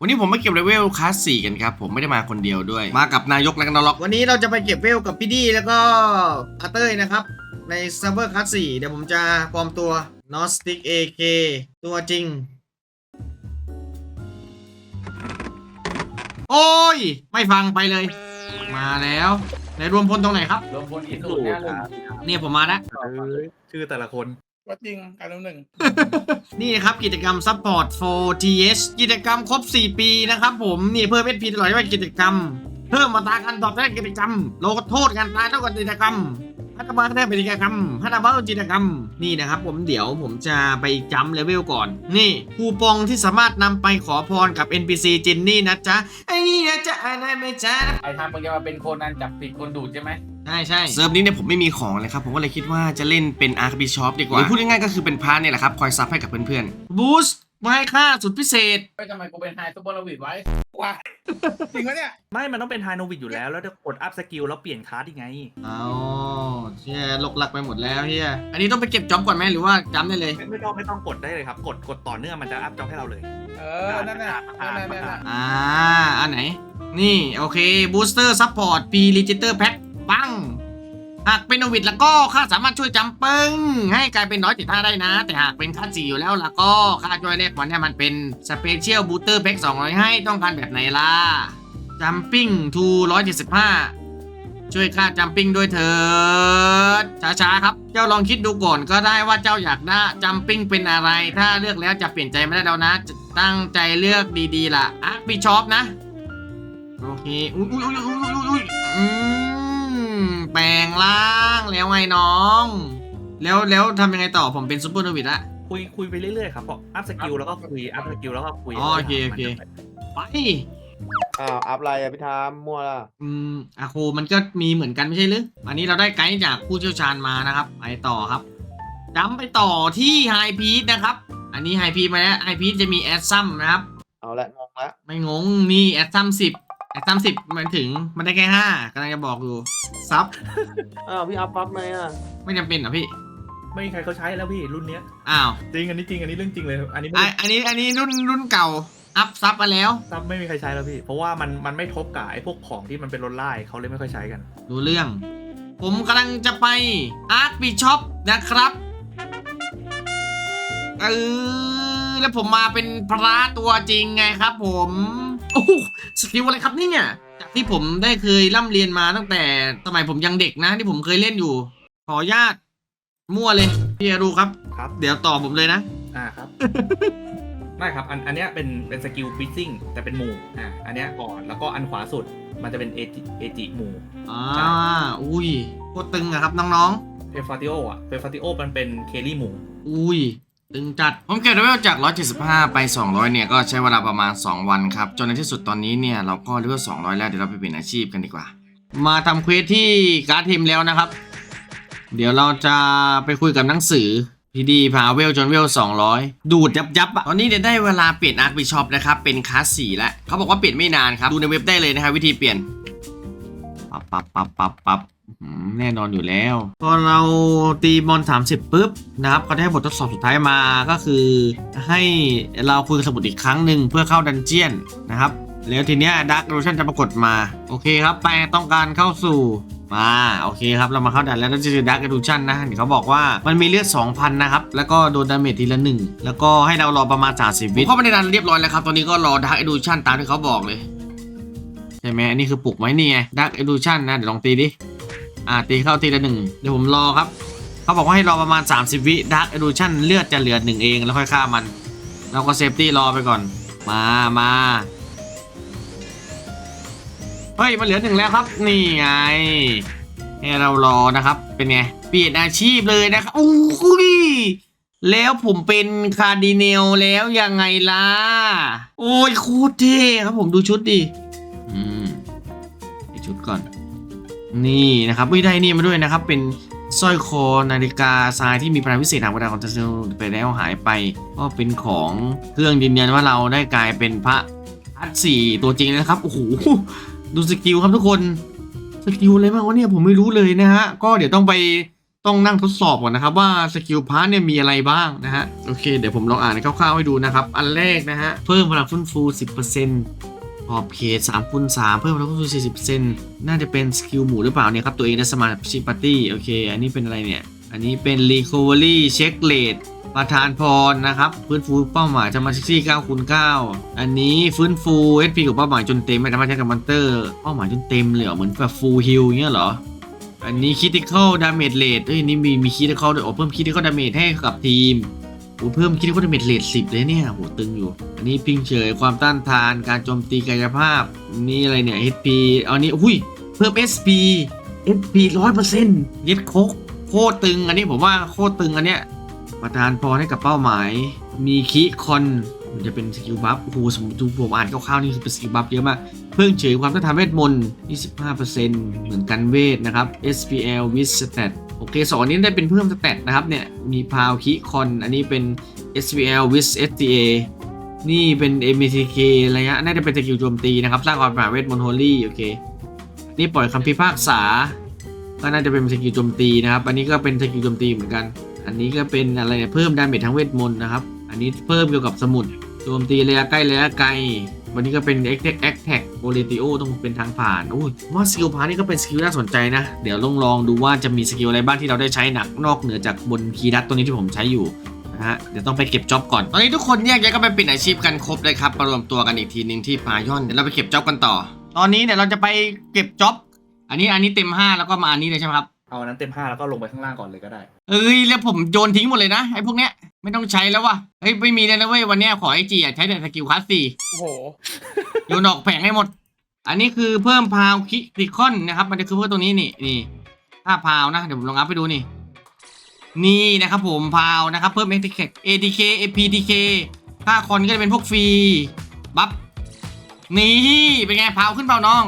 วันนี้ผมมาเก็บเลเวลคลาสสี่กันครับ ผมไม่ได้มาคนเดียวด้วย มากับนายกและกันนล็อกวันนี้เราจะไปเก็บเวลกับพี่ดีแล้วก็อาเต้ยนะครับ ในเซิร์ฟเวอร์คัสสี่เดี๋ยวผมจะปลอมตัวนอสติกเอเคตัวจริง โอ้ย ไม่ฟังไปเลย มาแล้วในรวมพลตรงไหนครับ รวมพลอินสูตรเนี่ยลุงเนี่ยผมมาแล้วชื่อแต่ละคน ว่าจริงการน้ำหนึ่ง นี่ครับกิจกรรมซัพพอร์ต 4TS กิจกรรมครบ 4 ปีนะครับผมนี่เพิ่มเอสพีตลอดด้วยกิจกรรม เพิ่มมาตราการตอบแทนกิจกรรม โลกโทษการตายเท่ากับกิจกรรม พัฒนาคะแนนเป็นกิจกรรมพัฒนาบ้ากิจกรรมนี่นะครับ ผมเดี๋ยวผมจะไปจัมป์เลเวลก่อน นี่คูปองที่สามารถนำไปขอพรกับ NPC จินนี่นะจ๊ะไอ้นี่นะจ๊ะไอ้นั่นไม่จ๊ะไอ้ทำมันจะมาเป็นโคนันจับผิดคนดูดใช่ไหมใช่ใช่เซิร์ฟนี้เนี่ยผมไม่มีของเลยครับ ผมก็เลยคิดว่าจะเล่นเป็นอาร์คบิชอปดีกว่าหรือพูดง่ายๆก็คือเป็นพาร์ทเนี่ยแหละครับ คอยซับให้กับเพื่อนบูสต์ มาให้ค่าสุดพิเศษไม่ทำไมกูเป็นไฮซุปเปอร์ลวิดไว้ว้าจริงปะเนี่ย ไม่ มันต้องเป็นไฮโนวิดอยู่แล้ว แล้วจะกดอัพสกิลแล้วเปลี่ยนคลาสยังไง เอาเฮียลกหลักไปหมดแล้วเฮียอันนี้ต้องไปเก็บจ็อบก่อนไหมหรือว่าจัมป์ได้เลยไม่ไม่ต้องไม่ต้องกดได้เลยครับ กดกดต่อเนื่องมันจะอัพจ็อบให้เราเลย เออ นั่นน่ะนั่นน่ะนั่นน่ะอ่า อันไหน นี่ โอเค บูสเตอร์ซัพพอร์ตปีรีจิเตอร์แพ็คปัง หากเป็นโนวิดแล้วก็ค่าสามารถช่วยจำเปิงให้กลายเป็นน้อยติดท่าได้นะ แต่หากเป็นค่าสี่อยู่แล้วแล้วก็ค่าช่วยแรกมันเนี่ยมันเป็นสเปเชียลบูสเตอร์แพ็ค200ให้ต้องการแบบไหนล่ะจัมปิ้งทู175ช่วยค่าจัมปิ้งด้วยเถิดช้าๆครับ เจ้าลองคิดดูก่อนก็ได้ว่าเจ้าอยากได้จัมปิ้งเป็นอะไร ถ้าเลือกแล้วจะเปลี่ยนใจไม่ได้แล้วนะ ตั้งใจเลือกดีๆล่ะอาร์คบิชอปนะ โอเค อุ้ยอุ้ยอุ้ยอุ้ยอุ้ยอุ้ยอืม แปลงร่างแล้วไงน้อง แล้วแล้วทำยังไงต่อผมเป็นซูเปอร์โนวิดละ คุยคุยไปเรื่อยๆครับพออัพสกิลแล้วก็คุยอัพสกิลแล้วก็คุยอ๋อโอเคโอเค ไป อ้าวอัพไลน์อะพี่ทามมั่วละอืมอาโคมันก็มีเหมือนกันไม่ใช่หรือ อันนี้เราได้ไกด์จากผู้เชี่ยวชาญมานะครับ ไปต่อครับจำไปต่อที่ไฮพีทนะครับ อันนี้ไฮพีทมาแล้วไฮพีทจะมีแอดซัมนะครับ เอาละงงละไม่งงนี่แอดซัมสิบแอดซัมสิบมันถึงมันได้แค่ห้ากำลังจะบอกอยู่ ซับอ้าวพี่อัพปั๊บไหมอะไม่จำเป็นเหรอพี่ ไม่มีใครเขาใช้แล้วพี่รุ่นเนี้ยอ้าวจริงอันนี้จริงอันนี้เรื่องจริงเลย อันนี้ไอไม่อันนี้อันนี้รุ่นรุ่นเก่า อัพซับมาแล้ว ซับไม่มีใครใช้แล้วพี่ เพราะว่ามันมันไม่ทบกับไอ้พวกของที่มันเป็นรถไล่เขาเลยไม่ค่อยใช้กัน รู้เรื่อง ผมกำลังจะไปอาร์คบิชอปนะครับเออแล้วผมมาเป็นพระตัวจริงไงครับผม โอ้โหสกิลอะไรครับเนี่ย จากที่ผมได้เคยร่ำเรียนมาตั้งแต่สมัยผมยังเด็กนะ ที่ผมเคยเล่นอยู่ ขออนุญาตมั่วเลยพี่รู้ครับ ครับ เดี๋ยวต่อผมเลยนะ อ่าครับ ไม่ครับ อันอันเนี้ยเป็นเป็นสกิลฟิซซิ่งแต่เป็นหมู่อ่าอันเนี้ยก่อนแล้วก็อันขวาสุดมันจะเป็นเอจิเอจิหมู่ อ่าอุ้ยโคตรตึงอะครับน้องๆเฟฟาติโออะเฟฟาติโอมันเป็นเคลลี่หมู่อุ้ย ตึงจัด ผมเก็บเลเวลจาก 175 ไป 200 เนี่ย ก็ใช้เวลาประมาณ 2 วันครับ จนในที่สุดตอนนี้เนี่ย เราก็เลเวล200 แล้วเดี๋ยวเราไปเปลี่ยนอาชีพกันดีกว่า มาทำเควสที่การ์ดทีมแล้วนะครับ เดี๋ยวเราจะไปคุยกับหนังสือพีดีพาเวลจนเวล 200 ดูดยับยับอะตอนนี้เนี่ยได้เวลาเปลี่ยนอาร์คบิชอปนะครับเป็นคลาสสี่แล้วเขาบอกว่าเปลี่ยนไม่นานครับดูในเว็บได้เลยนะครับวิธีเปลี่ยนปับปับปับปับปับ แน่นอนอยู่แล้วพอเราตีบอล30ปุ๊บนะครับเขาได้ให้บททดสอบสุดท้ายมาก็คือ ให้เราคุยกับสมุดอีกครั้งหนึ่งเพื่อเข้าดันเจียนนะครับ แล้วทีเนี้ยดักโรชั่นจะปรากฏมา โอเคครับ ไปต้องการเข้าสู่มาโอเคครับ เรามาเข้าดันแล้วนั่นคือดักโรชั่นนะเดี๋ยวเขาบอกว่ามันมีเลือด 2,000 นะครับ แล้วก็โดนดาเมจทีละหนึ่งแล้วก็ให้เรารอประมาณ30วิเข้าไปในดันเรียบร้อยแล้วครับ ตอนนี้ก็รอดักเอดูชันตามที่เขาบอกเลยใช่ไหมอันนี้คือปลุกไหมนี่ไงดักเอดูชั่นนะเดี๋ยวลองตีดิ อ่าตีเข้าทีละหนึ่งเดี๋ยวผมรอครับ เขาบอกว่าให้รอประมาณ 30 วิดักเอดูชั่นเลือดจะเหลือหนึ่งเองแล้วค่อยฆ่ามัน เราก็เซฟตี้รอไปก่อน มามาเฮ้ย มันเหลือหนึ่งแล้วครับ นี่ไงให้เรารอนะครับ เป็นไง เปลี่ยนอาชีพเลยนะครับอู้หูยแล้วผมเป็นคาร์ดิเนลแล้วยังไงล่ะ โอ้ยโคตรเท่ครับผมดูชุดดิ อืมชุดก่อน นี่นะครับไม่ได้นี่มาด้วยนะครับ เป็นสร้อยคอนาฬิกาทรายที่มีพลังพิเศษทางเวลาของทัศนไปแล้วหายไป ก็เป็นของเครื่องยืนยันว่าเราได้กลายเป็นพระพัดสี่ตัวจริงนะครับโอ้โหดูสกิลครับทุกคนสกิลอะไรบ้างวะเนี่ยผมไม่รู้เลยนะฮะก็เดี๋ยวต้องไปต้องนั่งทดสอบก่อนนะครับว่าสกิลพาร์ทเนี่ยมีอะไรบ้างนะฮะโอเคเดี๋ยวผมลองอ่านคร่าวๆให้ดูนะครับ อันแรกนะฮะเพิ่มพลังฟื้นฟู 10% ขอบเขต3คูณ3เพิ่มพลังฟื้นฟู40%น่าจะเป็นสกิลหมูหรือเปล่าเนี่ยครับ ตัวเองได้สมาชิกปาร์ตี้โอเค อันนี้เป็นอะไรเนี่ย อันนี้เป็น Recovery Check Rate ประธานพรนะครับ ฟื้นฟูเป้าหมายจะมาที่9คูณ9อันนี้ฟื้นฟู HP กับเป้าหมายจนเต็มไม่สามารถใช้กับมอนเตอร์เป้าหมายจนเต็มเลยเหรอเหมือนแบบ full heal เงี้ยเหรออันนี้ critical damage rate เอ้ยนี่มีมี critical ด้วยโอ้เพิ่ม critical damage ให้กับทีม โอ้เพิ่ม critical damage rate 10เลยเนี่ยโหตึงอยู่ อันนี้พิงเฉยความต้านทานการโจมตีกายภาพ นี่อะไรเนี่ย HP เอันนี้อุ้ย เพิ่ม SP SP 100%เย็ดโคกโคตรตึง อันนี้ผมว่าโคตรตึงอันเนี้ยประทานพรให้กับเป้าหมาย มีคิคอนมันจะเป็นสกิลบัฟโอ้โหสมมติผมอ่านคร่าวๆนี่คือเป็นสกิลบัฟเยอะมากเพิ่งเฉยความต้านทานเวทมนต์25%เหมือนกันเวทนะครับ SPL with stat โอเคสองนนี้ได้เป็นเพิ่มสแตทนะครับเนี่ยมีพาวคิคอนอันนี้เป็น SPL with STA นี่เป็น MTK ระยะน่าจะเป็นสกิลโจมตีนะครับ สร้างความปราบเวทมนต์โฮลี่โอเค นี่ปล่อยคำพิพากษา ก็น่าจะเป็นสกิลโจมตีนะครับ อันนี้ก็เป็นสกิลโจมตีเหมือนกัน อันนี้ก็เป็นอะไรเนี่ยเพิ่มดาเมจทั้งเวทมนต์นะครับ อันนี้เพิ่มเกี่ยวกับสมุดโจมตีระยะใกล้ระยะไกล วันนี้ก็เป็น a อ t แ c กแท็กโ o เลติโอต้องเป็นทางผ่านโอ้ยว่าสกิลพาร์ทนี่ก็เป็นสกิลน่าสนใจนะ เดี๋ยวลองลองดูว่าจะมีสกิลอะไรบ้างที่เราได้ใช้หนักนอกเหนือจากบนคีย์ดัตตัวนี้ที่ผมใช้อยู่นะฮะเดี๋ยวต้องไปเก็บจ็อบก่อน ตอนนี้ทุกคนแยกย้ายกันไปเปลี่ยนอาชีพกันครบเลยครับมารวมตัวกันอีกทีหนึ่งที่พายอนเดี๋ยวเราไปเก็บจ็อบกันต่อ ตอนนี้เดี๋ยวเราจะไปเก็บจ็อบอันนี้อันนี้เต็ม5แล้วก็มาอันนี้เลยใช่ไหมครับเอาอันนั้นเต็มห้าแล้วก็ลงไปข้างล่างก่อนเลยก็ได้ เอ้ยแล้วผมโยนทิ้งหมดเลยนะไอ้พวกเนี้ย ไม่ต้องใช้แล้วว่ะเฮ้ยไม่มีเลยนะเว้ยวันเนี้ยขอไอจีอยากใช้แต่สกิลคลาสสี่โอ้โห โยนออกแผงให้หมด อันนี้คือเพิ่มพาวคิติคอนนะครับ มันจะคือเพิ่มตัวนี้นี่นี่ถ้าพาวนะ เดี๋ยวผมลองอัพไปดูนี่ นี่นะครับผมพาวนะครับ เพิ่ม ATK ATK APTK ค่าคอนก็จะเป็นพวกฟรีบัฟนี่เป็นไงพาวขึ้นเปล่าน้อง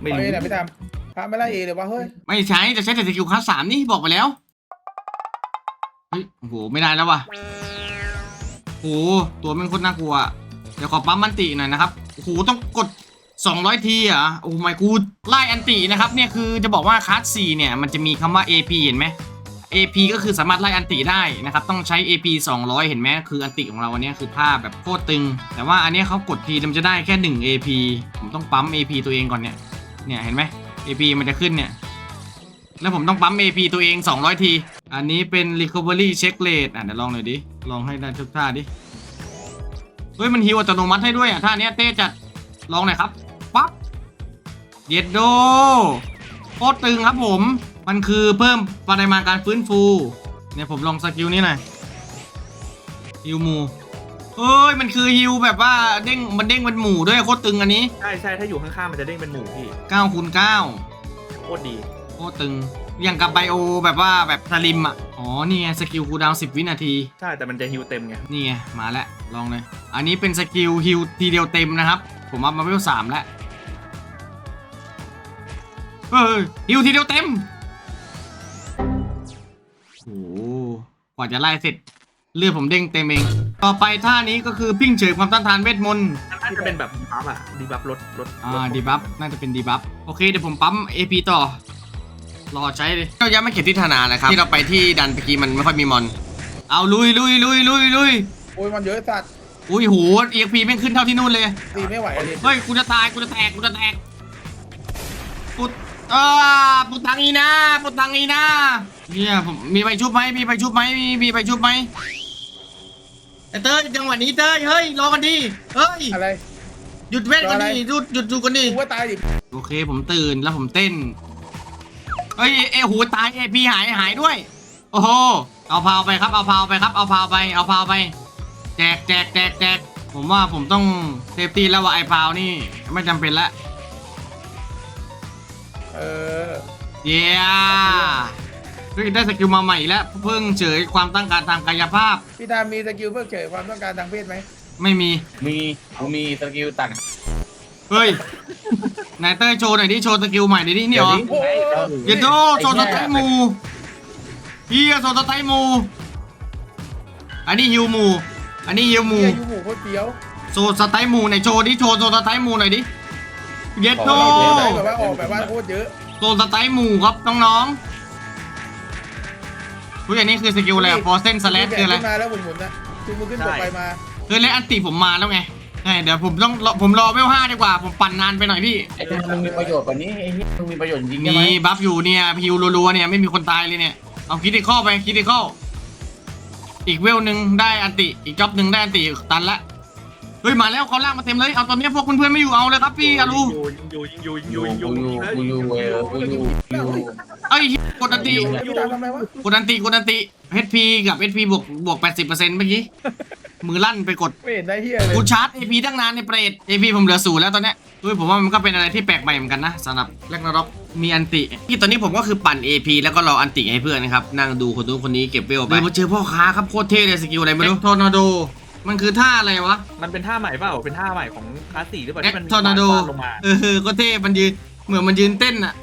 ไม่เอารู้ เอไหนไม่ทำพาไม่ไล่เอเลยวะเฮ้ย ไม่ใช้จะใช้แต่สกิลคลาสสามนี่บอกไปแล้วเฮ้ยโอ้โหไม่ได้แล้วว่ะโอ้โหตัวมันโคตรน่ากลัว เดี๋ยวขอปั๊มมันติหน่อยนะครับโอ้โหต้องกด 200 ทีอะโอ้ไม่กูไล่อันตินะครับเนี่ยคือจะบอกว่าคลาส4เนี่ยมันจะมีคำว่า AP เห็นไหม AP ก็คือสามารถไล่อันติได้นะครับต้องใช้ AP 200 เห็นไหมคืออันติของเราอันนี้คือท่าแบบโคตรตึง แต่ว่าอันนี้เขากดทีมันจะได้แค่ 1 AP ผมต้องปั๊ม AP ตัวเองก่อนเนี่ยเนี่ยเห็นไหม AP มันจะขึ้นเนี่ยแล้วผมต้องปั๊ม AP ตัวเอง 200 ที อันนี้เป็น Recovery Check Rate อะเดี๋ยวลองหน่อยดิ ลองให้ได้ทุกท่าดิ เฮ้ย มันฮิวอัตโนมัติให้ด้วยอะ ท่าเนี้ยเต้จัด ลองหน่อยครับ ปั๊บ เย็ดโดโคตรตึงครับผม มันคือเพิ่มปริมาณการฟื้นฟู เนี่ยผมลองสกิลนี้หน่อยฮิวหมูเฮ้ย มันคือฮิวแบบว่าเด้ง มันเด้งเป็นหมู่ด้วยโคตรตึงอันนี้ ใช่ใช่ถ้าอยู่ข้างๆมันจะเด้งเป็นหมู่พี่9คูณ9โคตรดี โคตรตึง อย่างกับไบโอแบบว่าแบบสลิมอะ อ๋อ นี่ไงสกิลคูลดาวน์10 วินาที ใช่แต่มันจะฮิวเต็มไงนี่ไงมาแล้วลองเลย อันนี้เป็นสกิลฮิลทีเดียวเต็มนะครับ ผมอัพมาเวลสามแล้วเฮ้ยฮิลทีเดียวเต็มโอ้โหกว่าจะไล่เสร็จ เลือดผมเด้งเต็มเอง ต่อไปท่านี้ก็คือพิ้งเฉยความต้านทานเวทมนต์ น่าจะเป็นแบบดีบัฟอะดีบัฟลดลดอ่า ดีบัฟ น่าจะเป็นดีบัฟ โอเค เดี๋ยวผมปั๊ม AP ต่อ รอใช้เลยเรายังไม่เข็ดที่ธนานะครับ ที่เราไปที่ดันเมื่อกี้มันไม่ค่อยมีมอน เอาลุยลุยลุยลุยลุยโอ้ยมันเยอะสัตว์อุ้ยโห EXP แม่งขึ้นเท่าที่นู่นเลย ตีไม่ไหวเลยเฮ้ยกูจะตายกูจะแตกกูจะแตกปุดเออปุดตังอีนะปุดตังอีนะเนี่ยผมมีไปชุบไหมมีไปชุบไหมมีมีไปชุบไหมไอ้เต้ยจังหวะนี้เต้ยเฮ้ยรอกันดิเฮ้ยอะไรหยุดเวทกันรอดิอะไรหยุดหยุดหยุดกันดิกูว่าตายดิโอเคผมตื่นแล้วผมเต้น เฮ้ยเอยหูตายเอพีหายหายด้วย โอ้โห เอาพาวไปครับ เอาพาวไปครับ เอาพาวไป เอาพาวไป แจกแจกแจกแจกผมว่าผมต้องเซฟตี้แล้วว่าไอ้พาวนี่ไม่จำเป็นละเออเย้เฮ้ยได้สกิลมาใหม่แล้วเพิ่งเฉยความต้องการทางกายภาพ พี่ดามีสกิลเพื่อเฉยความต้องการทางเพศไหม ไม่มี มีกูมีสกิลตัด เฮ้ยไหนเต้ยโชว์หน่อยดิโชว์สกิลใหม่ดิดินี่เหรอโอ้ยเยนโดโซนสไตล์หมูเฮียโซนสไตล์หมู อันนี้ฮิวหมู อันนี้ฮิวหมูเฮียยูหมูโคตรเฟี้ยวโซนสไตล์หมูไหนโชว์ดิโชว์โซนสไตล์หมูหน่อยดิเย็ดโดแบบว่าออกแบบว่าโคตรเยอะโซนสไตล์หมูครับน้องอุ้ยอันนี้คือสกิลอะไรฟอร์เซนสแลชคืออะไรขึ้นมาแล้วหมุนๆนะคือมือขึ้นตกไปมาเฮ้ยแล้วอันติผมมาแล้วไง ใช่เดี๋ยวผมต้องรอผมรอเวลห้าดีกว่า ผมปั่นนานไปหน่อยพี่ไอ้ที่มันมีประโยชน์กว่านี้ไอ้ที่มันมีประโยชน์จริงใช่มีไหมบัฟอยู่เนี่ยพิวรัวๆเนี่ยไม่มีคนตายเลยเนี่ย เอาคิดดิข้อไปคิดดิข้ออีกเวลหนึ่งได้อันติ อีกจ็อบหนึ่งได้อันติตันละเฮ้ยมาแล้วเขาล่างมาเต็มเลยเอาตอนนี้พวกเพื่อนๆไม่อยู่เอาเลยครับพี่อารูอยู่ยิงอยู่ยิงออยู่ยู่ยิงอยู่กูอยู่กูอยู่เออกูอยู่กูอยู่เอ้ยกดอันติพี่ตามทำไมวะกดอันติกดอันติ HP กับ HP บวกบวก80%เมื่อกี้ มือลั่นไปกดไม่เห็นได้เฮียเลยกูชาร์จ AP ตั้งนานในเปรต AP ผมเหลือศูนย์แล้วตอนเนี้ยด้วยผมว่ามันก็เป็นอะไรที่แปลกใหม่เหมือนกันนะสำหรับแรกนาร็อกมีอันติที่ตอนนี้ผมก็คือปั่น AP แล้วก็รออันติให้เพื่อนนะครับ นั่งดูคนนู้นคนนี้เก็บเวลไปเลยมาเจอพ่อค้าครับโคตรเท่เลยสกิลอะไรไม่รู้ทอร์นาโดมันคือท่าอะไรวะ มันเป็นท่าใหม่เปล่า เป็นท่าใหม่ของคลาสสี่หรือเปล่าแอคที่มันมีทอร์นาโดฟดลงมาเออโคตรเท่ มันยืน เหมือนมันยืนเต้นอะ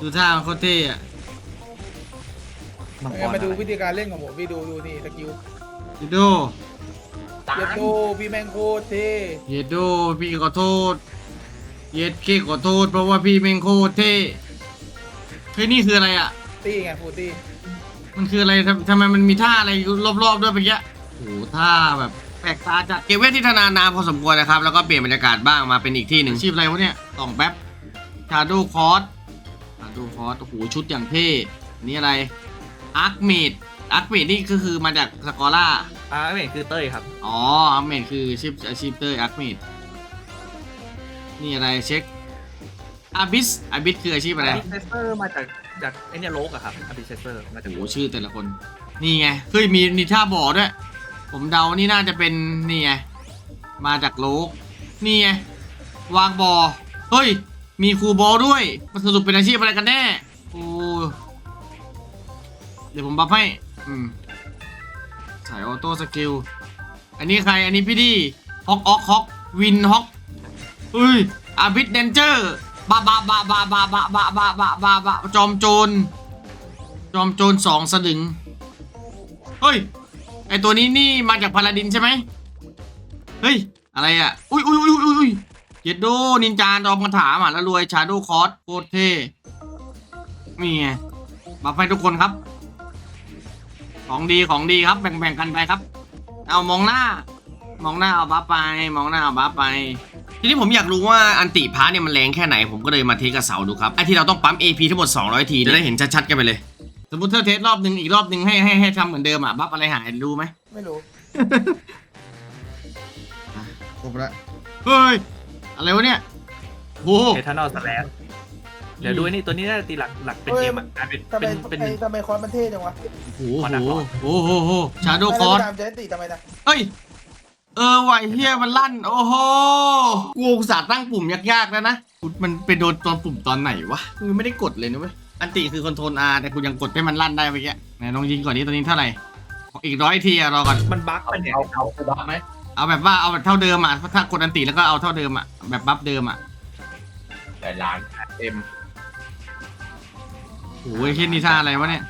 ดูท่ามันโคตรเท่อะมังกเอารมาดูอะไรวิธีการเล่นของผมพี่ดูดูนี่สกิลเยโด เยดโดพี่แมงโคตรเท่เยโดพี่ขอโทษ เย็ดเคขอโทษ เพราะว่าพี่แม่งโคตรเท่เฮ้ยนี่คืออะไรอะตี้ไงฟูตี้มันคืออะไรทำทำไมมันมีท่าอะไรรอบๆด้วยเมื่อกี้โอ้โหท่าแบบแปลกตาจัดเก็บเวทที่ธนานานพอสมควรนะครับ แล้วก็เปลี่ยนบรรยากาศบ้างมาเป็นอีกที่หนึ่งชีพอะไรวะเนี่ยส่องแป๊บชาโดคอร์สชาโดคอร์สโอ้โหชุดอย่างเท่นี่อะไรอาร์คเมด อาร์คเมดนี่ก็คือมาจากสกอร่า อ่าไม่เห็นคือเต้ยครับ อ๋ออาร์คเมดคืออาชีพอาชีพเตอร์อาร์คเมดนี่อะไรเช็คอาบิสอาบิสคืออาชีพอะไรอบิเซเซอร์มาจากจากไอเนี่ยโลกอะครับอบิเซเซอร์มาจากโอ้โหโลกชื่อแต่ละคน นี่ไงเฮ้ยมีมีท่าบ่อด้วย ผมเดานี่น่าจะเป็นนี่ไง มาจากโลก นี่ไง วางบ่อเฮ้ย มีครูบอลด้วย มันสรุปเป็นอาชีพอะไรกันแน่ โอ้ เดี๋ยวผมบัฟให้ อืมใส่ออโต้สกิล อันนี้ใคร อันนี้พี่ดีฮอกออกฮอกวินฮอกเฮ้ยอาบิดเดนเจอร์บาบาบาบาบาบาบาบาบาบาบาจอมโจร จอมโจรสองสลึง เฮ้ย ไอตัวนี้นี่มาจากพาลาดินใช่ไหม เฮ้ย อะไรอะ อุ้ยอุ้ยอุ้ยอุ้ยอุ้ยเจ็ดโดนินจาจอมคาถาหมาแล้วรวยชาโดคอร์สโคตรเท่นี่ไงมาไปทุกคนครับ ของดีของดีครับแบ่งๆกันไปครับ เอามองหน้า มองหน้าเอาบัฟไป มองหน้าเอาบัฟไป ทีนี้ผมอยากรู้ว่าอันติพาร์ทเนี่ยมันแรงแค่ไหน ผมก็เลยมาเทสกับเสาดูครับไอที่เราต้องปั๊ม AP ทั้งหมด 200 ทีจะได้เห็นชัดๆกันไปเลย สมมติเธอเทสรอบหนึ่งอีกรอบหนึ่งให้ให้ให้ทำเหมือนเดิมอะบัฟอะไรหายรู้ไหมไม่รู้ครบแล้วเฮ้ยอะไรวะเนี่ยโอ้โหเอทานอลสแลช เดี๋ยวดูไอ้นี่ตัวนี้น่าจะตีหลักหลักเป็นเฮ้ยเกมอะกลายเป็นทำไมเป็นเป็นไอ้ทำไมคอนมันเท่จังวะโอ้โหขอหนักก่อนโอ้โหโอ้โหชาโดคอร์สไม่แล้วไปตามเจนตีทำไมนะเอ้ยเออไหวเฮียมันลั่น โอ้โหกูอุตส่าห์ตั้งปุ่มยากๆแล้วนะกูมันไปโดนตอนปุ่มตอนไหนวะกูไม่ได้กดเลยนะเว้ยอันติคือคอนโทรล R แต่กูยังกดให้มันลั่นได้เมื่อกี้ไหนลองยิงก่อนนี้ตัวนี้เท่าไหร่อีกร้อยทีอะรอก่อนมันบั๊กมันเนี่ยเอาเอาเอาบัฟไหมเอาแบบว่าเอาแบบเท่าเดิมอะถ้ากดอันติแล้วก็เอาเท่าเดิมอะแบบบัฟเดิมอะแต่ล้านเต็ม โอ้ยเฮียนี่ท่าอะไรวะเนี่ย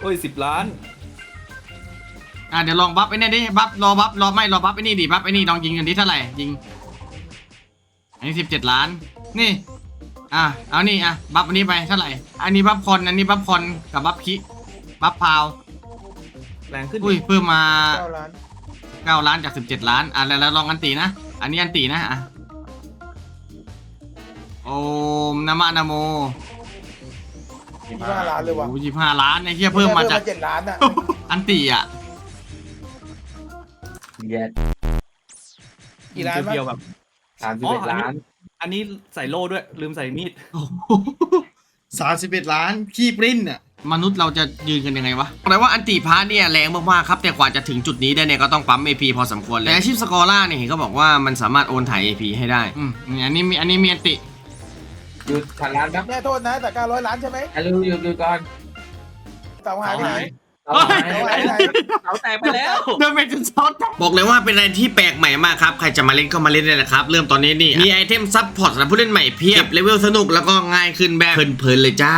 โอ้ยสิบล้าน อะเดี๋ยวลองบัฟไอ้นี่ดิบัฟรอบัฟรอไม่รอบัฟไอ้นี่ดิบัฟไอ้นี่ลองยิงกันดิเท่าไหร่ยิงอันนี้สิบเจ็ดล้าน นี่ อะเอานี่อะบัฟอันนี้ไปเท่าไหร่ อันนี้บัฟคอนอันนี้บัฟคอนกับบัฟคิบัฟพาวแรงขึ้นอุ้ยเพิ่มมาเก้าล้านเก้าล้านจากสิบเจ็ดล้านอะแล้วแล้วลองอันตีนะอันนี้อันตีนะอะโอมนะมะนะโม ยี่สิบห้าล้านเลยว่ะโอ้ยี่ห้าล้านไอ้เหี้ยเพิ่มมาจาก เจ็ดล้านอะอันตีอะแย่กี่ล้านวะเดียวๆแบบสามสิบเอ็ดล้าน อันนี้ใส่โล่ด้วย ลืมใส่มีดสามสิบเอ็ดล้านขี้ปริ้นอะ มนุษย์เราจะยืนกันยังไงวะแปลว่าอันติพาร์ทเนี่ยแรงมากๆครับ แต่กว่าจะถึงจุดนี้ได้เนี่ยก็ต้องปั๊ม AP พอสมควรเลยแต่อาชีพสกอร่าเนี่ยเห็นเขาบอกว่ามันสามารถโอนถ่าย AP ให้ได้ อืมอันนี้มีอันนี้มีอันติ หยุดพันล้านครับเนี่ยโทษนะแต่เก้าร้อยล้านใช่ไหมอะหยุดหยุดหยุดก่อนเต่าหายไปไหนเอาหายเต่าหายไปไหนเอาแตกไปแล้วเดินไปจนซอสบอกเลยว่าเป็นอะไรที่แปลกใหม่มากครับ ใครจะมาเล่นก็มาเล่นได้เลยครับ เริ่มตอนนี้นี่ มีไอเทมซับพอร์ตสำหรับผู้เล่นใหม่เพียบเลเวลสนุกแล้วก็ง่ายขึ้นแบบเพลินๆเลยจ้า